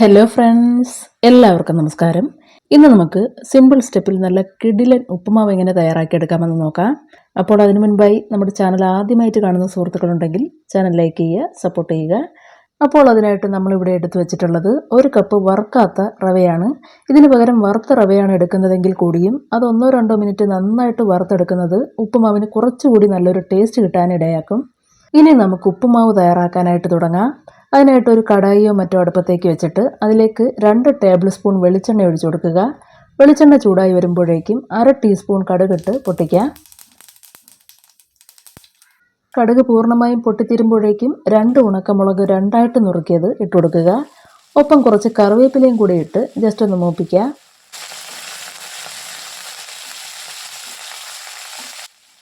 Hello friends എല്ലാവർക്കും നമസ്കാരം. ഇന്ന് നമുക്ക് സിമ്പിൾ സ്റ്റെപ്പിൽ നല്ല കിടിലൻ ഉപ്പുമാവ് എങ്ങനെ തയ്യാറാക്കിയെടുക്കാമെന്ന് നോക്കാം. അപ്പോൾ അതിനു മുൻപായി നമ്മുടെ ചാനൽ ആദ്യമായിട്ട് കാണുന്ന സുഹൃത്തുക്കളുണ്ടെങ്കിൽ ചാനൽ ലൈക്ക് ചെയ്യുക സപ്പോർട്ട് ചെയ്യുക. അപ്പോൾ അതിനായിട്ട് നമ്മളിവിടെ എടുത്തു വെച്ചിട്ടുള്ളത് ഒരു കപ്പ് വറുക്കാത്ത റവയാണ്. ഇതിന് പകരം വറുത്ത റവയാണ് എടുക്കുന്നതെങ്കിൽ കൂടിയും അത് ഒന്നോ രണ്ടോ മിനിറ്റ് നന്നായിട്ട് വറുത്തെടുക്കുന്നത് ഉപ്പുമാവിന് കുറച്ചുകൂടി നല്ലൊരു ടേസ്റ്റ് കിട്ടാനിടയാക്കും. ഇനി നമുക്ക് ഉപ്പുമാവ് തയ്യാറാക്കാനായിട്ട് തുടങ്ങാം. അതിനായിട്ട് ഒരു കടായിയോ മറ്റോ അടുപ്പത്തേക്ക് വെച്ചിട്ട് അതിലേക്ക് രണ്ട് ടേബിൾ സ്പൂൺ വെളിച്ചെണ്ണ ഒഴിച്ചു കൊടുക്കുക. വെളിച്ചെണ്ണ ചൂടായി വരുമ്പോഴേക്കും അര ടീസ്പൂൺ കടുകിട്ട് പൊട്ടിക്കുക. കടുക് പൂർണമായും പൊട്ടിത്തീരുമ്പോഴേക്കും രണ്ട് ഉണക്കമുളക് രണ്ടായിട്ട് നുറുക്കിയത് ഇട്ട് കൊടുക്കുക. ഒപ്പം കുറച്ച് കറിവേപ്പിലയും കൂടി ഇട്ട് ജസ്റ്റ് ഒന്ന് മൂപ്പിക്കുക.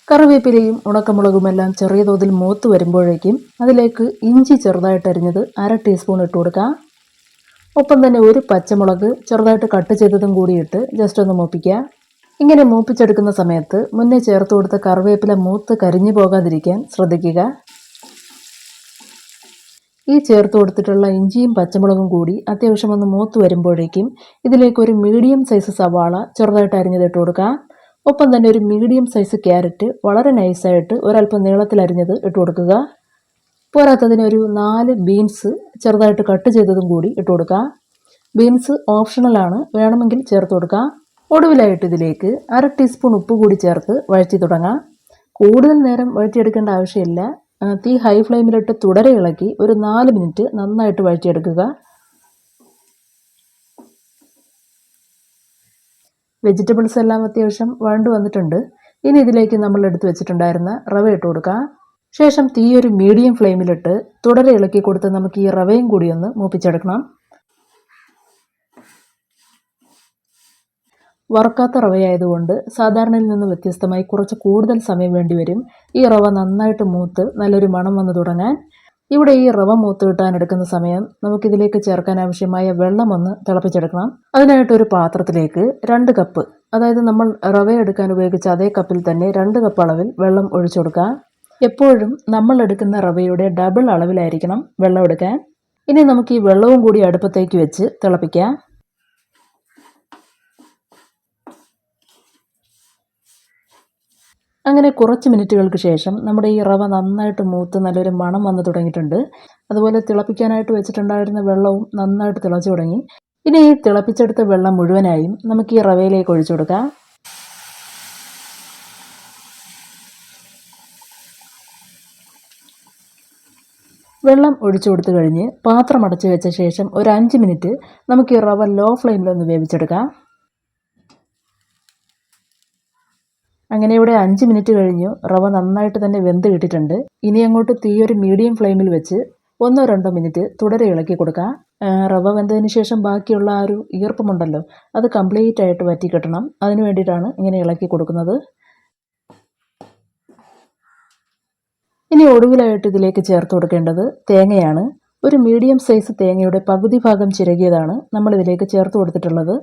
കറിവേപ്പിലയും ഉണക്കമുളകുമെല്ലാം ചെറിയ തോതിൽ മൂത്ത് വരുമ്പോഴേക്കും അതിലേക്ക് ഇഞ്ചി ചെറുതായിട്ട് അരിഞ്ഞത് അര ടീസ്പൂൺ ഇട്ട് കൊടുക്കുക. ഒപ്പം തന്നെ ഒരു പച്ചമുളക് ചെറുതായിട്ട് കട്ട് ചെയ്തതും കൂടി ഇട്ട് ജസ്റ്റ് ഒന്ന് മൂപ്പിക്കുക. ഇങ്ങനെ മൂപ്പിച്ചെടുക്കുന്ന സമയത്ത് മുന്നേ ചേർത്ത് കൊടുത്ത കറിവേപ്പില മൂത്ത് കരിഞ്ഞു പോകാതിരിക്കാൻ ശ്രദ്ധിക്കുക. ഈ ചേർത്ത് കൊടുത്തിട്ടുള്ള ഇഞ്ചിയും പച്ചമുളകും കൂടി അത്യാവശ്യം ഒന്ന് മൂത്ത് വരുമ്പോഴേക്കും ഇതിലേക്ക് ഒരു മീഡിയം സൈസ് സവാള ചെറുതായിട്ട് അരിഞ്ഞതിട്ട് കൊടുക്കുക. ഒപ്പം തന്നെ ഒരു മീഡിയം സൈസ് ക്യാരറ്റ് വളരെ നൈസായിട്ട് ഒരല്പം നീളത്തിൽ അരിഞ്ഞത് ഇട്ട് കൊടുക്കുക. പോരാത്തതിന് ഒരു നാല് ബീൻസ് ചെറുതായിട്ട് കട്ട് ചെയ്തതും കൂടി ഇട്ട് കൊടുക്കുക. ബീൻസ് ഓപ്ഷണലാണ് വേണമെങ്കിൽ ചേർത്ത് കൊടുക്കുക. ഒടുവിലായിട്ട് ഇതിലേക്ക് അര ടീസ്പൂൺ ഉപ്പ് കൂടി ചേർത്ത് വഴറ്റി തുടങ്ങാം. കൂടുതൽ നേരം വഴറ്റിയെടുക്കേണ്ട ആവശ്യമില്ല. തീ ഹൈ ഫ്ലെയിമിലിട്ട് തുടരെ ഇളക്കി ഒരു നാല് മിനിറ്റ് നന്നായിട്ട് വഴറ്റിയെടുക്കുക. വെജിറ്റബിൾസ് എല്ലാം അത്യാവശ്യം വഴണ്ടു വന്നിട്ടുണ്ട്. ഇനി ഇതിലേക്ക് നമ്മൾ എടുത്തു വെച്ചിട്ടുണ്ടായിരുന്ന റവ ഇട്ട് കൊടുക്കുക ശേഷം തീ ഒരു മീഡിയം ഫ്ലെയിമിലിട്ട് തുടരെ ഇളക്കി കൊടുത്ത് നമുക്ക് ഈ റവയും കൂടി ഒന്ന് മൂപ്പിച്ചെടുക്കണം. വറുക്കാത്ത റവയായതുകൊണ്ട് സാധാരണയിൽ നിന്ന് വ്യത്യസ്തമായി കുറച്ച് കൂടുതൽ സമയം വേണ്ടിവരും ഈ റവ നന്നായിട്ട് മൂത്ത് നല്ലൊരു മണം വന്നു തുടങ്ങാൻ. ഇവിടെ ഈ റവ മൂത്ത് കിട്ടാൻ എടുക്കുന്ന സമയം നമുക്കിതിലേക്ക് ചേർക്കാൻ ആവശ്യമായ വെള്ളം ഒന്ന് തിളപ്പിച്ചെടുക്കണം. അതിനായിട്ട് ഒരു പാത്രത്തിലേക്ക് രണ്ട് കപ്പ് അതായത് നമ്മൾ റവ എടുക്കാൻ ഉപയോഗിച്ച അതേ കപ്പിൽ തന്നെ രണ്ട് കപ്പ് അളവിൽ വെള്ളം ഒഴിച്ചു കൊടുക്കുക. എപ്പോഴും നമ്മൾ എടുക്കുന്ന റവയുടെ ഡബിൾ അളവിലായിരിക്കണം വെള്ളം എടുക്കാൻ. ഇനി നമുക്ക് ഈ വെള്ളവും കൂടി അടുപ്പത്തേക്ക് വെച്ച് തിളപ്പിക്കാം. അങ്ങനെ കുറച്ച് മിനിറ്റുകൾക്ക് ശേഷം നമ്മുടെ ഈ റവ നന്നായിട്ട് മൂത്ത് നല്ലൊരു മണം വന്നു തുടങ്ങിയിട്ടുണ്ട്. അതുപോലെ തിളപ്പിക്കാനായിട്ട് വെച്ചിട്ടുണ്ടായിരുന്ന വെള്ളവും നന്നായിട്ട് തിളച്ചു തുടങ്ങി. ഇനി ഈ തിളപ്പിച്ചെടുത്ത വെള്ളം മുഴുവനായും നമുക്ക് ഈ റവയിലേക്ക് ഒഴിച്ചു കൊടുക്കാം. വെള്ളം ഒഴിച്ചു കൊടുത്തു കഴിഞ്ഞ് പാത്രം അടച്ചു വെച്ച ശേഷം ഒരു അഞ്ച് മിനിറ്റ് നമുക്ക് ഈ റവ ലോ ഫ്ലെയിമിലൊന്ന് വേവിച്ചെടുക്കാം. അങ്ങനെ ഇവിടെ അഞ്ച് മിനിറ്റ് കഴിഞ്ഞു. റവ നന്നായിട്ട് തന്നെ വെന്ത് കിട്ടിയിട്ടുണ്ട്. ഇനി അങ്ങോട്ട് തീയൊരു മീഡിയം ഫ്ലെയിമിൽ വെച്ച് ഒന്നോ രണ്ടോ മിനിറ്റ് തുടരെ ഇളക്കി കൊടുക്കുക റവ വെന്തതിന് ശേഷം ബാക്കിയുള്ള ആ ഒരു ഈർപ്പമുണ്ടല്ലോ അത് കംപ്ലീറ്റ് ആയിട്ട് വറ്റി കിട്ടണം. അതിന് വേണ്ടിയിട്ടാണ് ഇങ്ങനെ ഇളക്കി കൊടുക്കുന്നത്. ഇനി ഒടുവിലായിട്ട് ഇതിലേക്ക് ചേർത്ത് കൊടുക്കേണ്ടത് തേങ്ങയാണ്. ഒരു മീഡിയം സൈസ് തേങ്ങയുടെ പകുതി ഭാഗം ചിരകിയതാണ് നമ്മൾ ഇതിലേക്ക് ചേർത്ത് കൊടുത്തിട്ടുള്ളത്.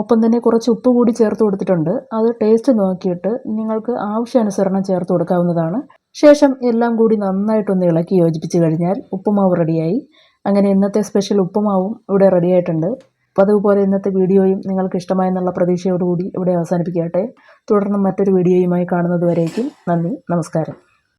ഒപ്പം തന്നെ കുറച്ച് ഉപ്പ് കൂടി ചേർത്ത് കൊടുത്തിട്ടുണ്ട്. അത് ടേസ്റ്റ് നോക്കിയിട്ട് നിങ്ങൾക്ക് ആവശ്യാനുസരണം ചേർത്ത് കൊടുക്കാവുന്നതാണ്. ശേഷം എല്ലാം കൂടി നന്നായിട്ടൊന്ന് ഇളക്കി യോജിപ്പിച്ച് കഴിഞ്ഞാൽ ഉപ്പുമാവ് റെഡിയായി. അങ്ങനെ ഇന്നത്തെ സ്പെഷ്യൽ ഉപ്പുമാവും ഇവിടെ റെഡിയായിട്ടുണ്ട് അപ്പോൾ അതുപോലെ ഇന്നത്തെ വീഡിയോയും നിങ്ങൾക്ക് ഇഷ്ടമായെന്നുള്ള പ്രതീക്ഷയോടുകൂടി ഇവിടെ അവസാനിപ്പിക്കട്ടെ. തുടർന്ന് മറ്റൊരു വീഡിയോയുമായി കാണുന്നത് വരേക്കും നന്ദി നമസ്കാരം.